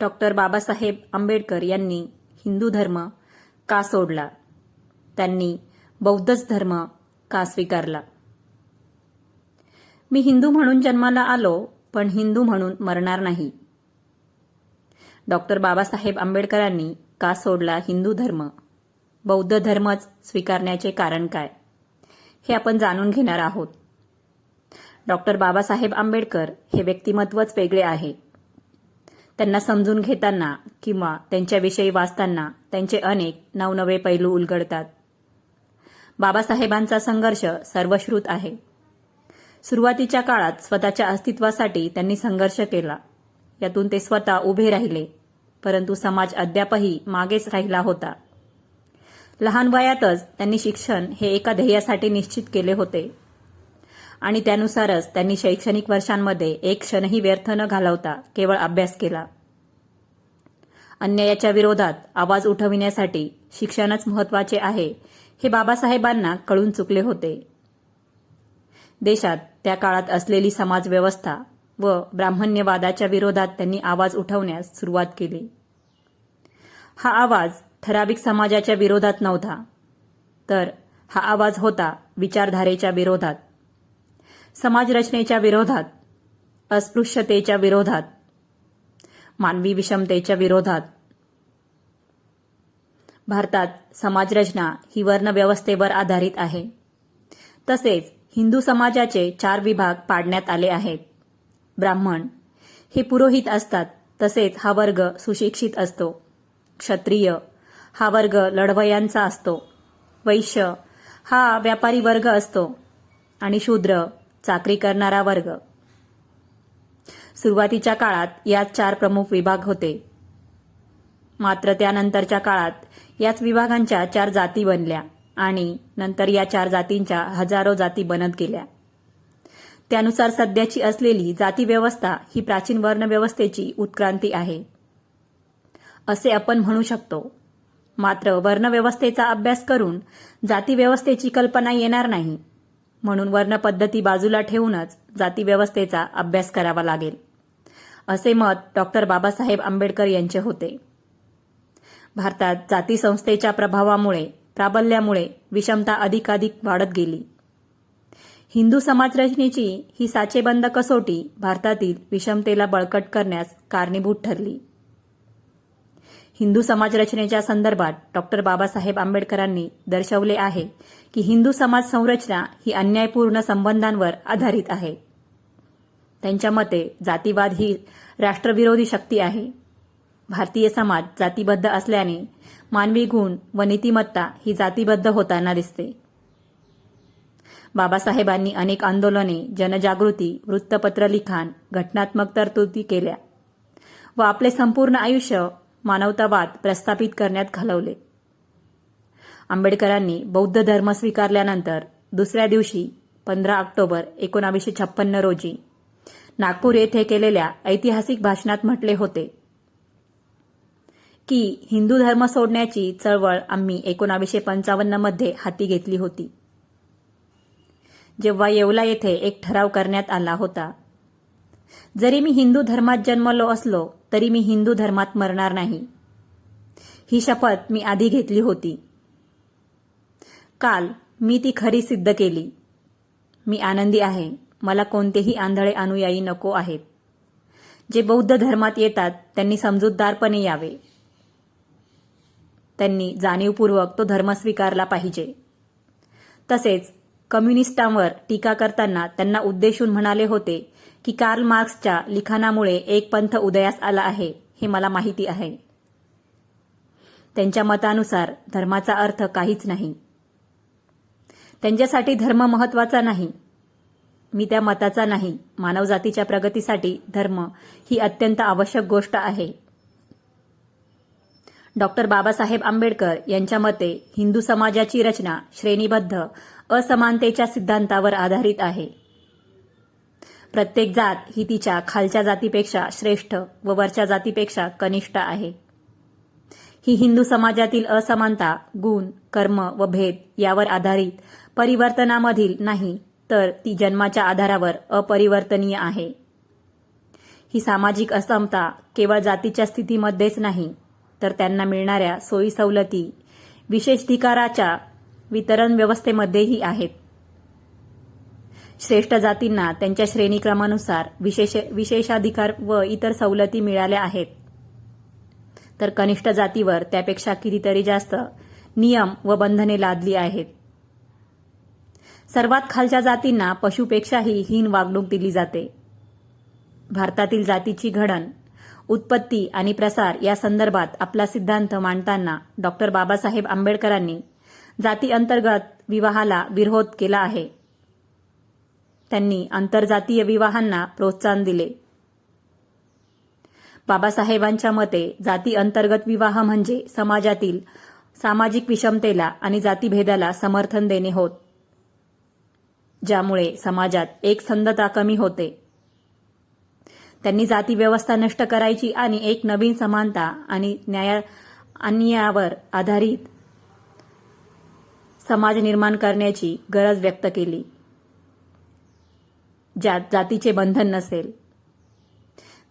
Doctor Babasaheb Ambedkar यांनी हिंदू धर्म का सोडला? त्यांनी बौद्धच धर्म का स्वीकारला? मी हिंदू म्हणून जन्माला आलो पण हिंदू म्हणून मरणार नाही. डॉक्टर बाबासाहेब आंबेडकरांनी का सोडला हिंदू धर्म? बौद्ध धर्मच स्वीकारण्याचे कारण काय? हे आपण जाणून घेणार आहोत. डॉक्टर बाबासाहेब आंबेडकर हे व्यक्तिमत्वच वेगळे आहे. त्यांना समजून घेताना किंवा त्यांच्याविषयी वाचताना त्यांचे अनेक नवनवे पैलू उलगडतात. बाबासाहेबांचा संघर्ष सर्वश्रुत आहे. सुरुवातीच्या काळात स्वतःच्या अस्तित्वासाठी त्यांनी संघर्ष केला. यातून ते स्वतः उभे राहिले परंतु समाज अद्यापही मागेच राहिला होता. लहान वयातच त्यांनी शिक्षण हे एका ध्येयासाठी निश्चित केले होते. आणि त्यानुसारच त्यांनी शैक्षणिक वर्षांमध्ये एक क्षणही व्यर्थ न घालवता केवळ अभ्यास केला. अन्यायाच्या विरोधात आवाज उठविण्यासाठी शिक्षणच महत्त्वाचे आहे हे बाबासाहेबांना कळून चुकले होते. देशात त्या काळात असलेली समाजव्यवस्था व ब्राह्मण्यवादाच्या विरोधात त्यांनी आवाज उठवण्यास सुरुवात केली. हा आवाज ठराविक समाजाच्या विरोधात नव्हता तर हा आवाज होता विचारधारेच्या विरोधात. समाजरचनेच्या विरोधात अस्पृश्यतेच्या विरोधात मानवी विषमतेच्या विरोधात. भारतात समाजरचना ही वर्णव्यवस्थेवर आधारित आहे. तसेच हिंदू समाजाचे चार विभाग पाडण्यात आले आहेत. ब्राह्मण हे पुरोहित असतात तसेच हा वर्ग सुशिक्षित असतो. क्षत्रिय हा वर्ग लढवयांचा असतो. वैश्य हा व्यापारी वर्ग असतो. आणि शूद्र चाकरी करणारा वर्ग. सुरुवातीच्या काळात यात चार प्रमुख विभाग होते. मात्र त्यानंतरच्या काळात याच विभागांच्या चार जाती बनल्या आणि नंतर या चार जातींच्या हजारो जाती बनत गेल्या. त्यानुसार सध्याची असलेली जाती व्यवस्था ही प्राचीन वर्णव्यवस्थेची उत्क्रांती आहे. असे आपण म्हणू शकतो. मात्र वर्णव्यवस्थेचा अभ्यास करून जाती व्यवस्थेची कल्पना येणार नाही. म्हणून वर्णपद्धती बाजूला ठेवूनच जातीव्यवस्थेचा अभ्यास करावा लागेल. असे मत डॉक्टर बाबासाहेब आंबेडकर यांचे होते. भारतात जाती संस्थेच्या प्रभावामुळे प्राबल्यामुळे विषमता अधिकाधिक वाढत गेली. हिंदू समाजरचनेची ही साचेबंद कसोटी भारतातील विषमतेला बळकट करण्यास कारणीभूत ठरली. हिंदू समाज रचनेच्या संदर्भात डॉक्टर बाबासाहेब आंबेडकरांनी दर्शवले आहे की हिंदू समाज संरचना ही अन्यायपूर्ण संबंधांवर आधारित आहे. त्यांच्या मते जातीवाद ही राष्ट्रविरोधी शक्ती आहे. भारतीय समाज जातीबद्ध असल्याने मानवी गुण व नीतिमत्ता ही जातीबद्ध होताना दिसते. बाबासाहेबांनी अनेक आंदोलने जनजागृती वृत्तपत्र लिखाण घटनात्मक तरतुदी केल्या व आपले संपूर्ण आयुष्य मानवतावाद प्रस्थापित करण्यात घालवले. आंबेडकरांनी बौद्ध धर्म स्वीकारल्यानंतर दुसऱ्या दिवशी पंधरा ऑक्टोबर एकोणावीसशे छप्पन्न रोजी नागपूर येथे केलेल्या ऐतिहासिक भाषणात म्हटले होते की हिंदू धर्म सोडण्याची चळवळ आम्ही एकोणावीसशे पंचावन्नमध्ये हाती घेतली होती. जेव्हा येवला येथे एक ठराव करण्यात आला होता. जरी मी हिंदू धर्मात जन्मलो असलो तरी मी हिंदू धर्मात मरणार नाही. ही शपथ मी आधी घेतली होती. काल मी ती खरी सिद्ध केली. मी आनंदी आहे. मला कोणतेही आंधळे अनुयायी नको आहेत. जे बौद्ध धर्मात येतात त्यांनी समजूतदारपणे यावे. त्यांनी जाणीवपूर्वक तो धर्म स्वीकारला पाहिजे. तसेच कम्युनिस्टांवर टीका करताना त्यांना उद्देशून म्हणाले होते की कार्ल मार्क्सच्या लिखाणामुळे एक पंथ उदयास आला आहे हे मला माहिती आहे. त्यांच्या मतानुसार धर्माचा अर्थ काहीच नाही. त्यांच्यासाठी धर्म महत्त्वाचा नाही. मी त्या मताचा नाही. मानवजातीच्या प्रगतीसाठी धर्म ही अत्यंत आवश्यक गोष्ट आहे. डॉक्टर बाबासाहेब आंबेडकर यांच्या मते हिंदू समाजाची रचना श्रेणीबद्ध असमानतेच्या सिद्धांतावर आधारित आहे. प्रत्येक जात ही तिच्या खालच्या जातीपेक्षा श्रेष्ठ व वरच्या जातीपेक्षा कनिष्ठ आहे. ही हिंदू समाजातील असमानता गुण कर्म व भेद यावर आधारित परिवर्तनामधील नाही तर ती जन्माच्या आधारावर अपरिवर्तनीय आहे. ही सामाजिक असमता केवळ जातीच्या स्थितीमध्येच नाही तर त्यांना मिळणाऱ्या सोयी सवलती विशेषधिकाराच्या वितरण व्यवस्थेमध्येही आहेत. श्रेष्ठ जातींना त्यांच्या श्रेणीक्रमानुसार विशेष विशेषाधिकार व इतर सवलती मिळाल्या आहेत. तर कनिष्ठ जातीवर त्यापेक्षा कितीतरी जास्त नियम व बंधने लादली आहेत. सर्वात खालच्या जातींना पशुपेक्षाही हीन वागणूक दिली जाते. भारतातील जातीची घडण उत्पत्ती आणि प्रसार या संदर्भात आपला सिद्धांत मांडताना डॉक्टर बाबासाहेब आंबेडकरांनी जाती अंतर्गत विवाहाला विरोध केला आहे. त्यांनी आंतरजातीय विवाहांना प्रोत्साहन दिले. बाबासाहेबांच्या मते जाती अंतर्गत विवाह म्हणजे समाजातील सामाजिक विषमतेला आणि जातीभेदाला समर्थन देणे होत ज्यामुळे समाजात एकसंधता कमी होते. त्यांनी जाती व्यवस्था नष्ट करायची आणि एक नवीन समानता आणि न्याय अन्यायावर आधारित समाज निर्माण करण्याची गरज व्यक्त केली. ज्यात जातीचे बंधन नसेल.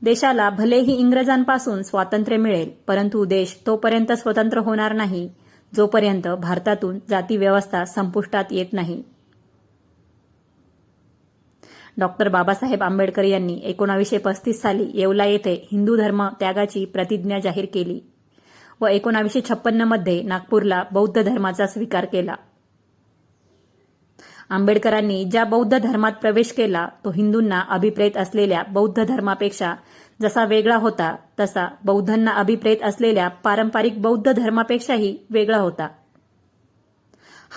देशाला भलेही इंग्रजांपासून स्वातंत्र्य मिळेल परंतु देश तोपर्यंत स्वतंत्र होणार नाही जोपर्यंत भारतातून जाती व्यवस्था संपुष्टात येत नाही. डॉक्टर बाबासाहेब आंबेडकर यांनी एकोणावीसशे पस्तीस साली येवला येथे हिंदू धर्म त्यागाची प्रतिज्ञा जाहीर केली व एकोणावीसशे छप्पन्नमध्ये नागपूरला बौद्ध धर्माचा स्वीकार केला. आंबेडकरांनी ज्या बौद्ध धर्मात प्रवेश केला तो हिंदूंना अभिप्रेत असलेल्या बौद्ध धर्मापेक्षा जसा वेगळा होता तसा बौद्धांना अभिप्रेत असलेल्या पारंपरिक बौद्ध धर्मापेक्षाही वेगळा होता.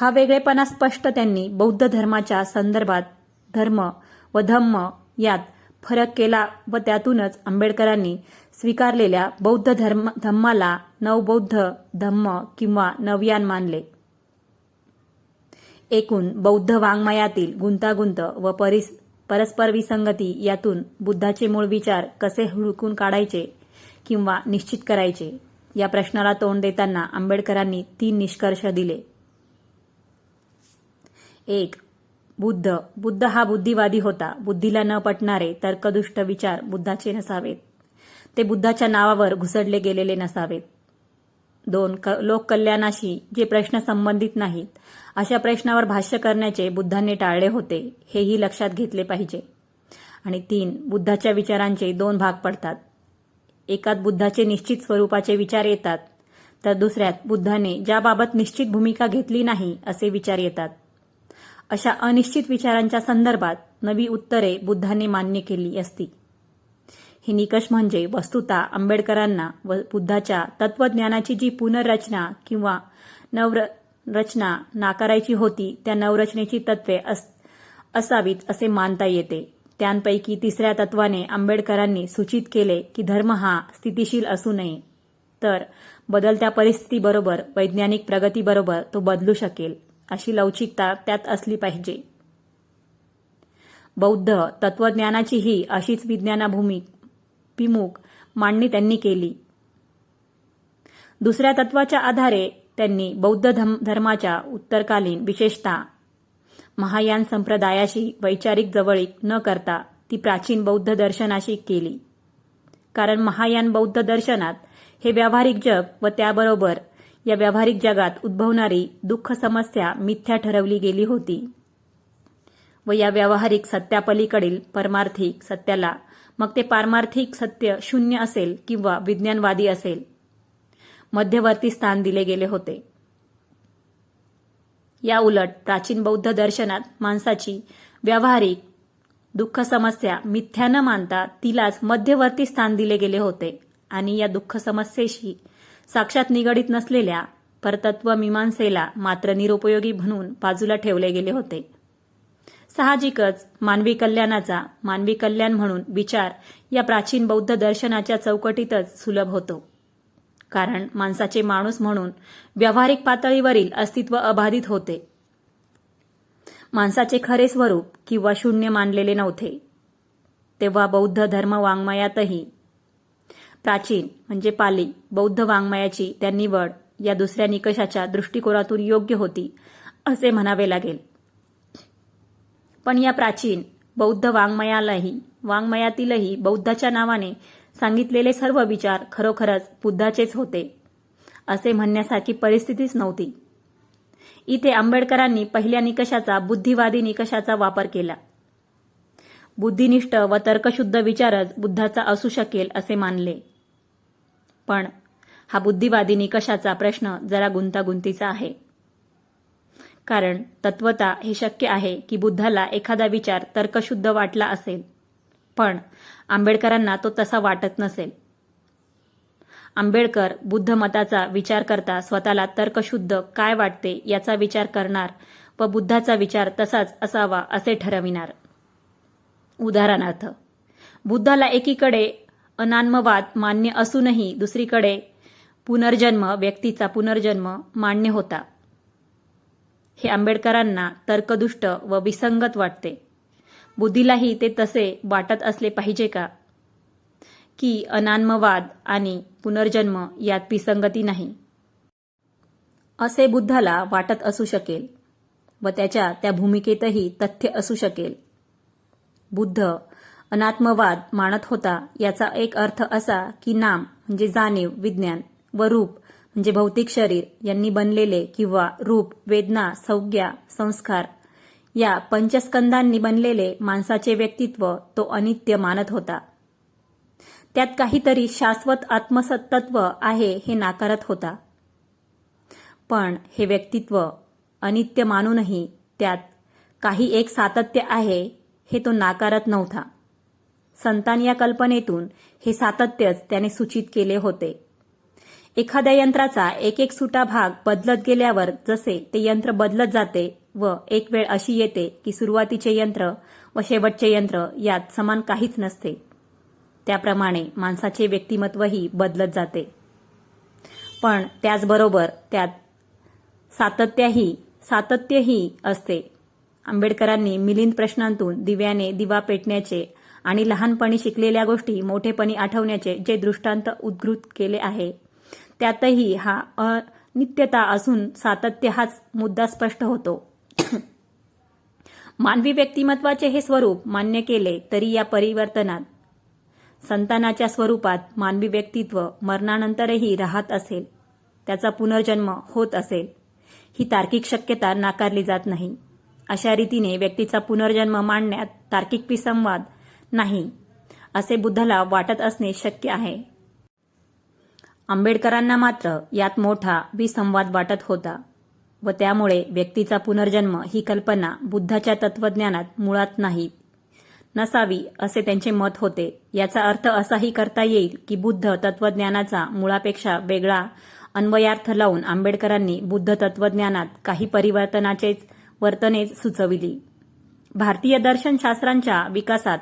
हा वेगळेपणा स्पष्ट त्यांनी बौद्ध धर्माच्या संदर्भात धर्म व धम्म यात फरक केला व त्यातूनच आंबेडकरांनी स्वीकारलेल्या बौद्ध धर्म धम्माला नवबौद्ध धम्म किंवा नवयान मानले. एकूण बौद्ध वाङ्मयातील गुंतागुंत व परिस परस्पर विसंगती यातून बुद्धाचे मूळ विचार कसे हुडकून काढायचे किंवा निश्चित करायचे या प्रश्नाला तोंड देताना आंबेडकरांनी तीन निष्कर्ष दिले. एक बुद्ध. बुद्ध हा बुद्धिवादी होता. बुद्धीला न पटणारे तर्कदुष्ट विचार बुद्धाचे नसावेत. ते बुद्धाच्या नावावर घुसडले गेलेले नसावेत. दोन क लोककल्याणाशी जे प्रश्न संबंधित नाहीत अशा प्रश्नावर भाष्य करण्याचे बुद्धांनी टाळले होते हेही लक्षात घेतले पाहिजे. आणि तीन बुद्धाच्या विचारांचे दोन भाग पडतात. एकात बुद्धाचे निश्चित स्वरूपाचे विचार येतात तर दुसऱ्यात बुद्धाने ज्याबाबत निश्चित भूमिका घेतली नाही असे विचार येतात. अशा अनिश्चित विचारांच्या संदर्भात नवी उत्तरे बुद्धाने मान्य केली असती. हे निकष म्हणजे वस्तुता आंबेडकरांना व बुद्धाच्या तत्वज्ञानाची जी पुनर्रचना किंवा नवरचना नाकारायची होती त्या नवरचनेची तत्वे अस असावीत असे मानता येते. त्यांपैकी तिसऱ्या तत्वाने आंबेडकरांनी सूचित केले की धर्म हा स्थितिशील असू नये. तर बदलत्या परिस्थितीबरोबर वैज्ञानिक प्रगतीबरोबर तो बदलू शकेल अशी लवचिकता त्यात असली पाहिजे. बौद्ध तत्वज्ञानाचीही अशीच विज्ञानाभूमी विमुख मांडणी त्यांनी केली. दुसऱ्या तत्वाच्या आधारे त्यांनी बौद्ध धर्माच्या उत्तरकालीन विशेषतः महायान संप्रदायाशी वैचारिक जवळीक न करता ती प्राचीन बौद्ध दर्शनाशी केली. कारण महायान बौद्ध दर्शनात हे व्यावहारिक जग व त्याबरोबर या व्यावहारिक जगात उद्भवणारी दुःख समस्या मिथ्या ठरवली गेली होती. व या व्यावहारिक सत्यापलीकडील परमार्थिक सत्याला. मग ते पारमार्थिक सत्य शून्य असेल किंवा विज्ञानवादी असेल. मध्यवर्ती स्थान दिले गेले होते. या उलट प्राचीन बौद्ध दर्शनात माणसाची व्यावहारिक दुःख समस्या मिथ्या न मानता तिलाच मध्यवर्ती स्थान दिले गेले होते आणि या दुःख समस्येशी साक्षात निगडित नसलेल्या परतत्व मीमांसेला मात्र निरुपयोगी म्हणून बाजूला ठेवले गेले होते. साहजिकच मानवी कल्याणाचा मानवी कल्याण म्हणून विचार या प्राचीन बौद्ध दर्शनाच्या चौकटीतच सुलभ होतो. कारण माणसाचे माणूस म्हणून व्यावहारिक पातळीवरील अस्तित्व अबाधित होते. माणसाचे खरे स्वरूप किंवा शून्य मानलेले नव्हते. तेव्हा बौद्ध धर्म वाङ्मयातही प्राचीन म्हणजे पाली बौद्ध वाङ्मयाची त्या निवड या दुसऱ्या निकषाच्या दृष्टिकोनातून योग्य होती असे म्हणावे लागेल. पण या प्राचीन बौद्ध वाङ्मयालाही वाङ्मयातीलही बौद्धाच्या नावाने सांगितलेले सर्व विचार खरोखरच बुद्धाचेच होते असे म्हणण्यासारखी परिस्थितीच नव्हती. इथे आंबेडकरांनी पहिल्या निकषाचा बुद्धिवादी निकषाचा वापर केला. बुद्धिनिष्ठ व तर्कशुद्ध विचारच बुद्धाचा असू शकेल असे मानले. पण हा बुद्धिवादी निकषाचा प्रश्न जरा गुंतागुंतीचा आहे. कारण तत्वता हे शक्य आहे की बुद्धाला एखादा विचार तर्कशुद्ध वाटला असेल. पण आंबेडकरांना तो तसा वाटत नसेल. आंबेडकर बुद्ध मताचा विचार करता स्वतःला तर्कशुद्ध काय वाटते याचा विचार करणार व बुद्धाचा विचार तसाच असावा असे ठरविणार. उदाहरणार्थ बुद्धाला एकीकडे अनान्मवाद मान्य असूनही दुसरीकडे पुनर्जन्म व्यक्तीचा पुनर्जन्म मान्य होता. हे आंबेडकरांना तर्कदुष्ट व विसंगत वाटते. बुद्धीलाही ते तसे वाटत असले पाहिजे का? की अनान्मवाद आणि पुनर्जन्म यात विसंगती नाही. असे बुद्धाला वाटत असू शकेल व त्याच्या त्या भूमिकेतही तथ्य असू शकेल. बुद्ध अनात्मवाद मानत होता याचा एक अर्थ असा की नाम म्हणजे जाणीव विज्ञान व रूप म्हणजे भौतिक शरीर यांनी बनलेले किंवा रूप वेदना संज्ञा संस्कार या पंचस्कंदांनी बनलेले माणसाचे व्यक्तित्व तो अनित्य मानत होता. त्यात काहीतरी शाश्वत आत्मसत्तत्व आहे हे नाकारत होता. पण हे व्यक्तित्व अनित्य मानूनही त्यात काही एक सातत्य आहे हे तो नाकारत नव्हता. संतान या कल्पनेतून हे सातत्यच त्याने सूचित केले होते. एखाद्या यंत्राचा एक एक सुटा भाग बदलत गेल्यावर जसे ते यंत्र बदलत जाते व एक वेळ अशी येते की सुरुवातीचे यंत्र व शेवटचे यंत्र यात समान काहीच नसते. त्याप्रमाणे माणसाचे व्यक्तिमत्वही बदलत जाते. पण त्याचबरोबर त्यात सातत्याही सातत्यही असते. आंबेडकरांनी मिलिंद प्रश्नांतून दिव्याने दिवा पेटण्याचे आणि लहानपणी शिकलेल्या गोष्टी मोठेपणी आठवण्याचे जे दृष्टांत उद्घृत केले आहे त्यातही हा अनित्यता असून सातत्य हाच मुद्दा स्पष्ट होतो. मानवी व्यक्तिमत्वाचे हे स्वरूप मान्य केले तरी या परिवर्तनात संतानाच्या स्वरूपात मानवी व्यक्तित्व मरणानंतरही राहत असेल त्याचा पुनर्जन्म होत असेल ही तार्किक शक्यता नाकारली जात नाही. अशा रीतीने व्यक्तीचा पुनर्जन्म मांडण्यात तार्किक विसंवाद नाही असे बुद्धाला वाटत असणे शक्य आहे. आंबेडकरांना मात्र यात मोठा विसंवाद वाटत होता व त्यामुळे व्यक्तीचा पुनर्जन्म ही कल्पना बुद्धाच्या तत्वज्ञानात मुळात नाही. नसावी असे त्यांचे मत होते. याचा अर्थ असाही करता येईल की बुद्ध तत्वज्ञानाचा मुळापेक्षा वेगळा अन्वयार्थ लावून आंबेडकरांनी बुद्ध तत्वज्ञानात काही परिवर्तनाचेच वर्तनेच सुचविली. भारतीय दर्शनशास्त्रांच्या विकासात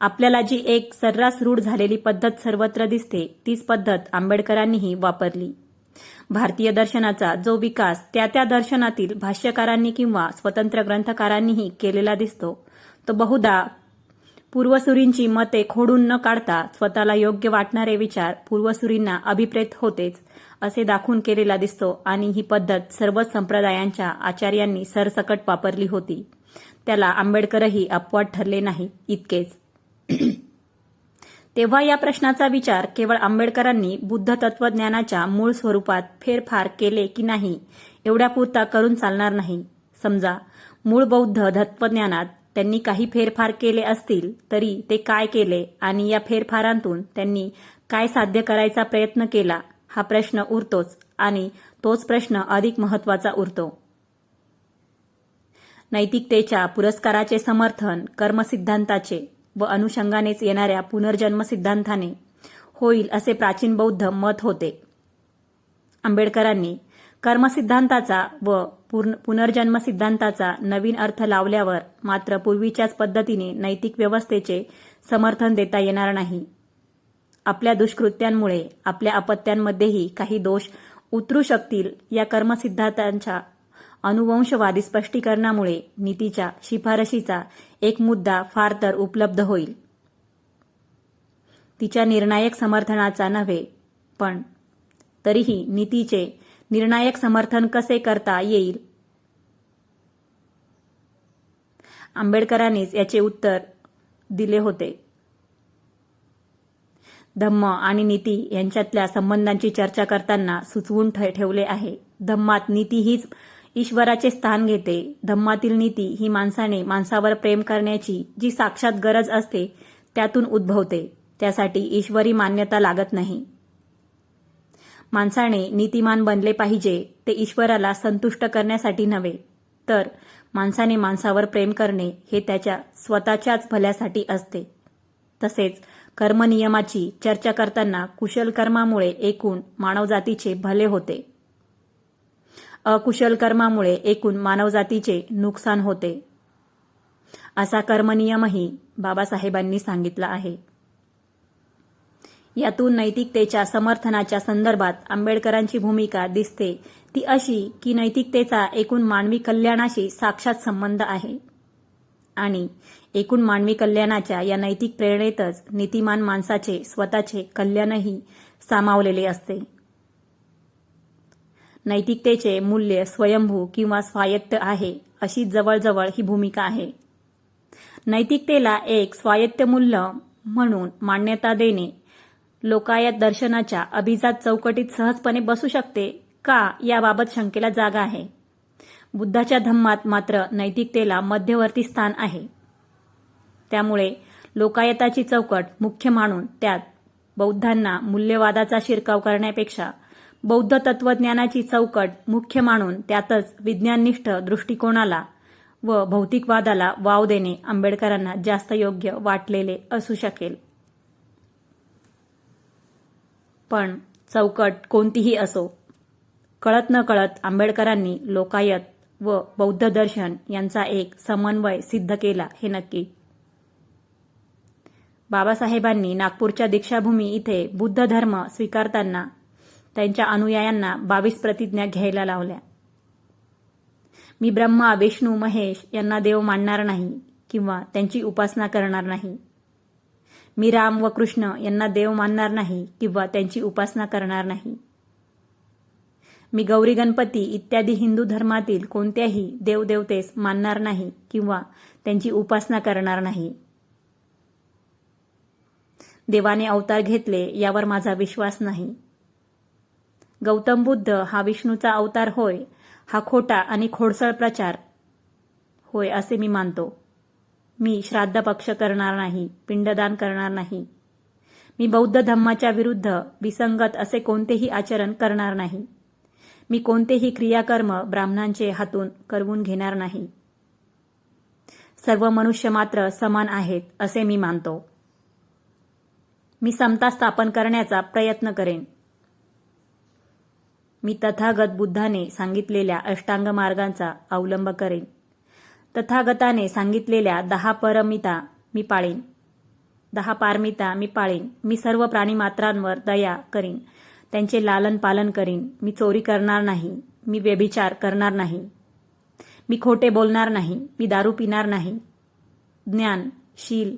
आपल्याला जी एक सर्रास रूढ झालेली पद्धत सर्वत्र दिसते तीच पद्धत आंबेडकरांनीही वापरली. भारतीय दर्शनाचा जो विकास त्या त्या दर्शनातील भाष्यकारांनी किंवा स्वतंत्र ग्रंथकारांनीही केलेला दिसतो तो बहुधा पूर्वसुरींची मते खोडून न काढता स्वतःला योग्य वाटणारे विचार पूर्वसुरींना अभिप्रेत होतेच असे दाखवून केलेला दिसतो आणि ही पद्धत सर्वच संप्रदायांच्या आचार्यांनी सरसकट वापरली होती. त्याला आंबेडकरही अपवाद ठरले नाही इतकेच. तेव्हा या प्रश्नाचा विचार केवळ आंबेडकरांनी बुद्ध तत्वज्ञानाच्या मूळ स्वरूपात फेरफार केले की नाही एवढ्यापुरता करून चालणार नाही. समजा मूळ बौद्ध तत्वज्ञानात त्यांनी काही फेरफार केले असतील तरी ते काय केले आणि या फेरफारांतून त्यांनी काय साध्य करायचा प्रयत्न केला हा प्रश्न उरतोच आणि तोच प्रश्न अधिक महत्त्वाचा उरतो. नैतिकतेच्या पुरस्काराचे समर्थन कर्मसिद्धांताचे व अनुषंगानेच येणाऱ्या पुनर्जन्म सिद्धांताने होईल असे प्राचीन बौद्ध मत होते. आंबेडकरांनी कर्मसिद्धांताचा व पुनर्जन्म सिद्धांताचा नवीन अर्थ लावल्यावर मात्र पूर्वीच्याच पद्धतीने नैतिक व्यवस्थेचे समर्थन देता येणार नाही. आपल्या दुष्कृत्यांमुळे आपल्या अपत्यांमध्येही काही दोष उतरू शकतील या कर्मसिद्धांतांच्या अनुवंशवादी स्पष्टीकरणामुळे नीतीच्या शिफारशीचा एक मुद्दा फार तर उपलब्ध होईल. तिच्या निर्णायक समर्थनाचा नव्हे पण तरीही नीतीचे निर्णायक समर्थन कसे करता येईल? आंबेडकरांनीच याचे उत्तर दिले होते. धम्म आणि नीती यांच्यातल्या संबंधांची चर्चा करताना सुचवून ठे- ठेवले आहे. धम्मात नीती हीच ईश्वराचे स्थान घेते. धम्मातील नीती ही माणसाने माणसावर प्रेम करण्याची जी साक्षात गरज असते त्यातून उद्भवते. त्यासाठी ईश्वरी मान्यता लागत नाही. माणसाने नीतिमान बनले पाहिजे ते ईश्वराला संतुष्ट करण्यासाठी नव्हे. तर माणसाने माणसावर प्रेम करणे हे त्याच्या स्वतःच्याच भल्यासाठी असते. तसेच कर्मनियमाची चर्चा करताना कुशल कर्मामुळे एकूण मानवजातीचे भले होते. अकुशल कर्मामुळे एकूण मानवजातीचे नुकसान होते. असा कर्मनियमही बाबासाहेबांनी सांगितला आहे. यातून नैतिकतेच्या समर्थनाच्या संदर्भात आंबेडकरांची भूमिका दिसते. ती अशी की नैतिकतेचा एकूण मानवी कल्याणाशी साक्षात संबंध आहे. आणि एकूण मानवी कल्याणाच्या या नैतिक प्रेरणेतच नीतिमान माणसाचे स्वतःचे कल्याणही सामावलेले असते. नैतिकतेचे मूल्य स्वयंभू किंवा स्वायत्त आहे अशी जवळजवळ ही भूमिका आहे. नैतिकतेला एक स्वायत्त मूल्य म्हणून मान्यता देणे लोकायत दर्शनाच्या अभिजात चौकटीत सहजपणे बसू शकते का याबाबत शंकेला जागा आहे. बुद्धाच्या धम्मात मात्र नैतिकतेला मध्यवर्ती स्थान आहे. त्यामुळे लोकायताची चौकट मुख्य मानून त्यात बौद्धांना मूल्यवादाचा शिरकाव करण्यापेक्षा बौद्ध तत्वज्ञानाची चौकट मुख्य मानून त्यातच विज्ञाननिष्ठ दृष्टिकोनाला व भौतिकवादाला वाव देणे आंबेडकरांना जास्त योग्य वाटलेले असू शकेल. पण चौकट कोणतीही असो कळत न कळत आंबेडकरांनी लोकायत व बौद्ध दर्शन यांचा एक समन्वय सिद्ध केला हे नक्की. बाबासाहेबांनी नागपूरच्या दीक्षाभूमी इथे बुद्ध धर्म स्वीकारताना त्यांच्या अनुयायांना बावीस प्रतिज्ञा घ्यायला लावल्या. मी ब्रह्मा विष्णू महेश यांना देव मानणार नाही किंवा त्यांची उपासना करणार नाही. मी राम व कृष्ण यांना देव मानणार नाही किंवा त्यांची उपासना करणार नाही. मी गौरी गणपती इत्यादी हिंदू धर्मातील कोणत्याही देवदेवतेस मानणार नाही किंवा त्यांची उपासना करणार नाही. देवाने अवतार घेतले यावर माझा विश्वास नाही. गौतम बुद्ध हा विष्णूचा अवतार होय हा खोटा आणि खोडसळ प्रचार होय असे मी मानतो. मी श्राद्ध पक्ष करणार नाही पिंडदान करणार नाही. मी बौद्ध धम्माच्या विरुद्ध विसंगत असे कोणतेही आचरण करणार नाही. मी कोणतेही क्रियाकर्म ब्राह्मणांचे हातून करवून घेणार नाही. सर्व मनुष्य मात्र समान आहेत असे मी मानतो. मी समता स्थापन करण्याचा प्रयत्न करेन. मी तथागत बुद्धाने सांगितलेल्या अष्टांग मार्गांचा अवलंब करेन. तथागताने सांगितलेल्या दहा परमिता मी पाळीन. दहा पारमिता मी पाळीन. मी सर्व प्राणीमात्रांवर दया करीन. त्यांचे लालन पालन करीन. मी चोरी करणार नाही. मी व्यभिचार करणार नाही. मी खोटे बोलणार नाही. मी दारू पिणार नाही. ज्ञान शील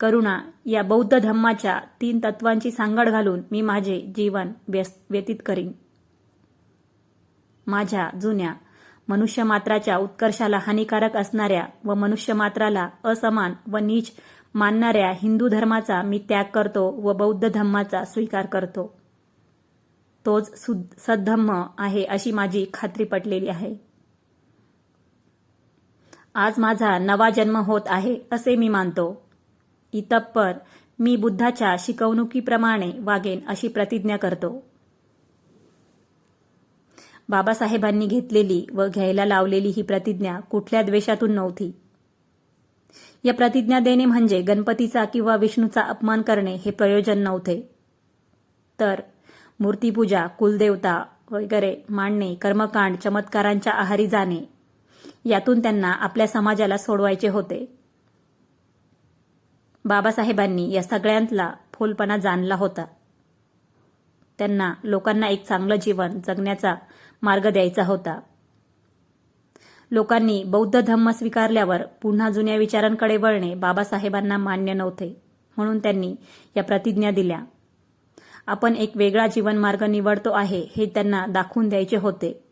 करुणा या बौद्ध धम्माच्या तीन तत्वांची सांगड घालून मी माझे जीवन व्यस- व्यतीत करीन. माझ्या जुन्या मनुष्यमात्राच्या उत्कर्षाला हानिकारक असणाऱ्या व मनुष्यमात्राला असमान व नीच मानणाऱ्या हिंदू धर्माचा मी त्याग करतो व बौद्ध धम्माचा स्वीकार करतो. तोच सद्धम्म आहे अशी माझी खात्री पटलेली आहे. आज माझा नवा जन्म होत आहे असे मी मानतो. इतप्पर मी बुद्धाच्या शिकवणुकीप्रमाणे वागेन अशी प्रतिज्ञा करतो. बाबासाहेबांनी घेतलेली व घ्यायला लावलेली ही प्रतिज्ञा कुठल्या द्वेषातून नव्हती. या प्रतिज्ञा देणे म्हणजे गणपतीचा किंवा विष्णूचा अपमान करणे हे प्रयोजन नव्हते. तर मूर्तीपूजा कुलदेवता वगैरे मांडणे कर्मकांड चमत्कारांच्या आहारी जाणे यातून त्यांना आपल्या समाजाला सोडवायचे होते. बाबासाहेबांनी या सगळ्यांतला फोलपणा जाणला होता. त्यांना लोकांना एक चांगलं जीवन जगण्याचा मार्ग द्यायचा होता. लोकांनी बौद्ध धम्म स्वीकारल्यावर पुन्हा जुन्या विचारांकडे वळणे बाबासाहेबांना मान्य नव्हते म्हणून त्यांनी या प्रतिज्ञा दिल्या. आपण एक वेगळा जीवनमार्ग निवडतो आहे हे त्यांना दाखवून द्यायचे होते.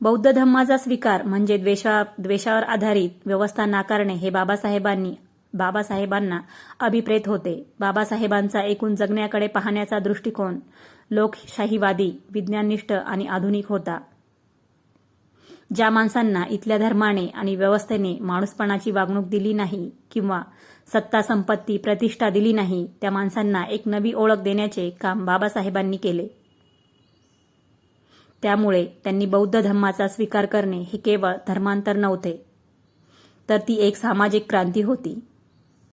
बौद्ध धम्माचा स्वीकार म्हणजे द्वेषा द्वेषावर आधारित व्यवस्था नाकारणे हे बाबासाहेबांनी बाबासाहेबांना अभिप्रेत होते. बाबासाहेबांचा एकूण जगण्याकडे पाहण्याचा दृष्टिकोन लोकशाहीवादी विज्ञाननिष्ठ आणि आधुनिक होता. ज्या माणसांना इथल्या धर्माने आणि व्यवस्थेने माणूसपणाची वागणूक दिली नाही किंवा सत्ता संपत्ती प्रतिष्ठा दिली नाही त्या माणसांना एक नवी ओळख देण्याचे काम बाबासाहेबांनी केले. त्यामुळे त्यांनी बौद्ध धर्माचा स्वीकार करणे हे केवळ धर्मांतर नव्हते तर ती एक सामाजिक क्रांती होती.